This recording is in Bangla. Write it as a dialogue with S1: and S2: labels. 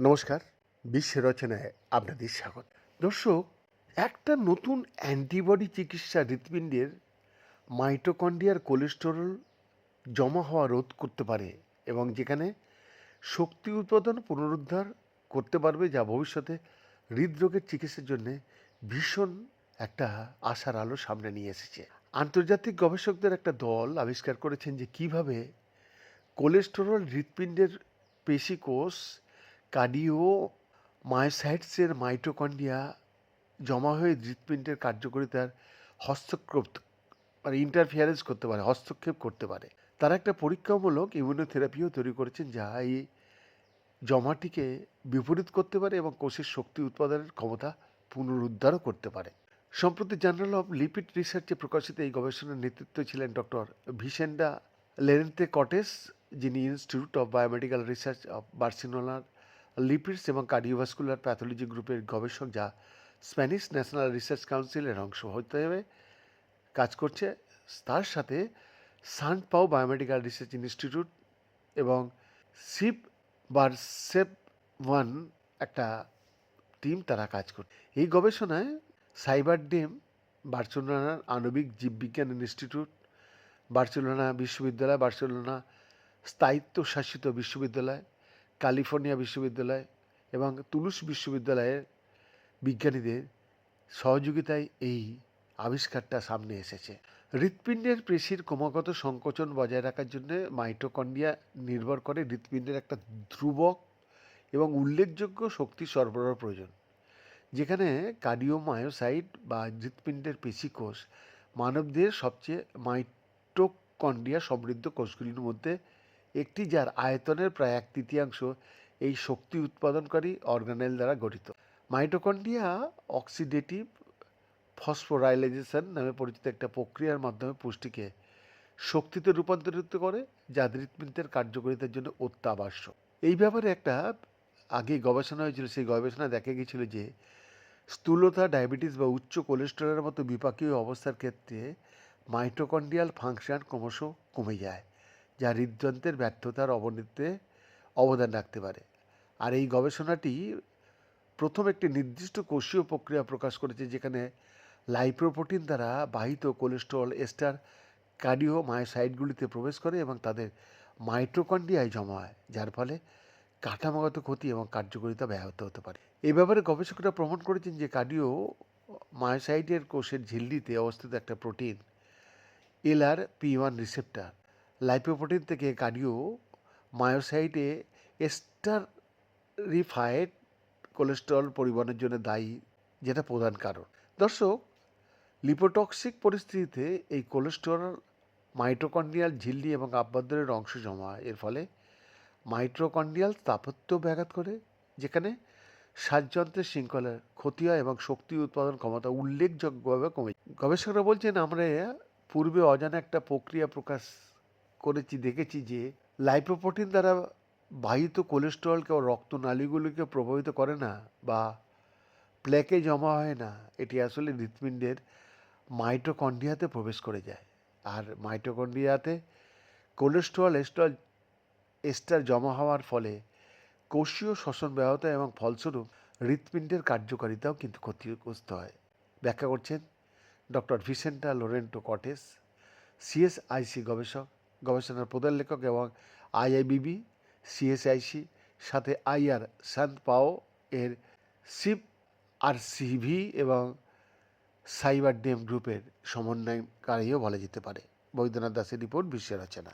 S1: নমস্কার, বিশ্ব রচনায় আপনাদের স্বাগত। দর্শক, একটা নতুন অ্যান্টিবডি চিকিৎসা হৃৎপিণ্ডের মাইটোকন্ডিয়ার কোলেস্টেরল জমা হওয়া রোধ করতে পারে এবং যেখানে শক্তি উৎপাদন পুনরুদ্ধার করতে পারবে যা ভবিষ্যতে হৃদরোগের চিকিৎসার জন্য ভীষণ একটা আশার আলো সামনে নিয়ে এসেছে। আন্তর্জাতিক গবেষকদের একটা দল আবিষ্কার করেছেন যে কীভাবে কোলেস্টেরল হৃৎপিণ্ডের পেশিকোষ, কার্ডিও, মায়োসাইটসের মাইটোকন্ড্রিয়া জমা হয়ে হৃৎপিণ্ডের কার্যকারিতার হস্তক্ষেপ মানে ইন্টারফিয়ারেন্স করতে পারে, হস্তক্ষেপ করতে পারে। তারা একটা পরীক্ষামূলক ইমিউনোথেরাপিও তৈরি করেছেন যা এই জমাটিকে বিপরীত করতে পারে এবং কোষের শক্তি উৎপাদনের ক্ষমতা পুনরুদ্ধারও করতে পারে। সম্প্রতি জার্নাল অফ লিপিড রিসার্চে প্রকাশিত এই গবেষণার নেতৃত্ব ছিলেন ডক্টর ভিসেন্ডা লেরেন্তে কটেস যিনি institute of biomedical research of বার্সিনোলার lipids এবং কার্ডিওভাস্কুলার প্যাথোলজি গ্রুপের গবেষক, যা স্প্যানিশ ন্যাশনাল রিসার্চ কাউন্সিলের অংশ হতে হবে, কাজ করছে। তার সাথে Sant Pau biomedical research institute এবং সিপ বারসেপ ওয়ান একটা টিম তারা কাজ করছে। এই গবেষণায় সাইবার ডেম বার্সেলোনার আণবিক জীববিজ্ঞান ইনস্টিটিউট, বার্সেলোনা বিশ্ববিদ্যালয়, বার্সেলোনা স্থায়িত্বশাসিত বিশ্ববিদ্যালয়, ক্যালিফোর্নিয়া বিশ্ববিদ্যালয় এবং তুলুস বিশ্ববিদ্যালয়ের বিজ্ঞানীদের সহযোগিতায় এই আবিষ্কারটা সামনে এসেছে। হৃৎপিণ্ডের পেশির ক্রমাগত সংকোচন বজায় রাখার জন্য মাইটোকন্ড্রিয়া নির্ভর করে হৃৎপিণ্ডের একটা ধ্রুবক এবং উল্লেখযোগ্য শক্তি সরবরাহ প্রয়োজন। যেখানে কার্ডিওমায়োসাইট বা হৃৎপিণ্ডের পেশিকোষ মানবদেহের সবচেয়ে মাইটোকন্ড্রিয়া সমৃদ্ধ কোষগুলির মধ্যে একটি, যার আয়তনের প্রায় এক তৃতীয়াংশ এই শক্তি উৎপাদনকারী অর্গানেল দ্বারা গঠিত। মাইটোকন্ড্রিয়া অক্সিডেটিভ ফসফোরাইলাইজেশন নামে পরিচিত একটা প্রক্রিয়ার মাধ্যমে পুষ্টিকে শক্তিতে রূপান্তরিত করে যা হৃৎপিণ্ডের কার্যকারিতার জন্য অত্যাবশ্যক। এই ব্যাপারে একটা আগে গবেষণা হয়েছিল, সেই গবেষণা দেখা গিয়েছিল যে, স্থূলতা, ডায়াবেটিস বা উচ্চ কোলেস্টেরলের মতো বিপাকীয় অবস্থার ক্ষেত্রে মাইটোকন্ড্রিয়াল ফাংশন ক্রমশ কমে যায়, যা হৃদযন্ত্রের ব্যর্থতার অবনতিতে অবদান রাখতে পারে। আর এই গবেষণাটি প্রথম একটি নির্দিষ্ট কোষীয় প্রক্রিয়া প্রকাশ করেছে, যেখানে লাইপ্রোপ্রোটিন দ্বারা বাহিত কোলেস্ট্রল এস্টার কার্ডিও মায়োসাইটগুলিতে প্রবেশ করে এবং তাদের মাইটোকন্ড্রিয়ায় জমা হয়, যার ফলে কাঠামোগত ক্ষতি এবং কার্যকারিতা ব্যাহত হতে পারে। এ ব্যাপারে গবেষকরা প্রমাণ করেছেন যে কার্ডিও মায়োসাইটের কোষের ঝিল্লিতে অবস্থিত একটা protein, LR P one receptor lipoprotein থেকে কার্ডিও মায়োসাইটে এস্টারিফায়েড কোলেস্টেরল পরিবহনের জন্য দায়ী, যেটা প্রধান কারণ। দর্শক লিপোটক্সিক পরিস্থিতিতে এই কোলেস্টেরল মাইটোকন্ড্রিয়াল ঝিল্লি এবং আভ্যন্তরের অংশ জমা, এর ফলে মাইট্রোকন্ড্রিয়াল স্থাপত্য ব্যাঘাত করে যেখানে শ্বাসযন্ত্রের শৃঙ্খলার ক্ষতি হয় এবং শক্তি উৎপাদন ক্ষমতা উল্লেখযোগ্যভাবে কমে গবেষকরা বলছেন, আমরা পূর্বে অজানা একটা প্রক্রিয়া প্রকাশ করেছি, দেখেছি যে লাইপোপ্রোটিন দ্বারা বাহিত কোলেস্টেরল কেবল রক্তনালীগুলিকে প্রভাবিত করে না বা প্লেকে জমা হয় না। এটি আসলে হৃৎপিণ্ডের মাইটোকন্ড্রিয়াতে প্রবেশ করে যায়। আর মাইটোকন্ড্রিয়াতে কোলেস্ট্রল, এস্ট্রল এস্টার জমা হওয়ার ফলে কোষীয় শ্বসন ব্যাহত এবং ফলস্বরূপ হৃৎপিণ্ডের কার্যকারিতাও কিন্তু ক্ষতিগ্রস্ত হয়। ব্যাখ্যা করছেন ডক্টর ভিসেন্টা লোরেন্টো কটেস সিএসআইসি গবেষক, গবেষণার প্রধান লেখক এবং আইআইবিবি, সিএসআইসি, সাথে আইআর সান্ত পাও এর সিপ আর সিভি এবং সাইবার ডেম গ্রুপের সমন্বয়কারীও বলা যেতে পারে। বৈদ্যনাথ দাসের রিপোর্ট বিশ্বের রচনা।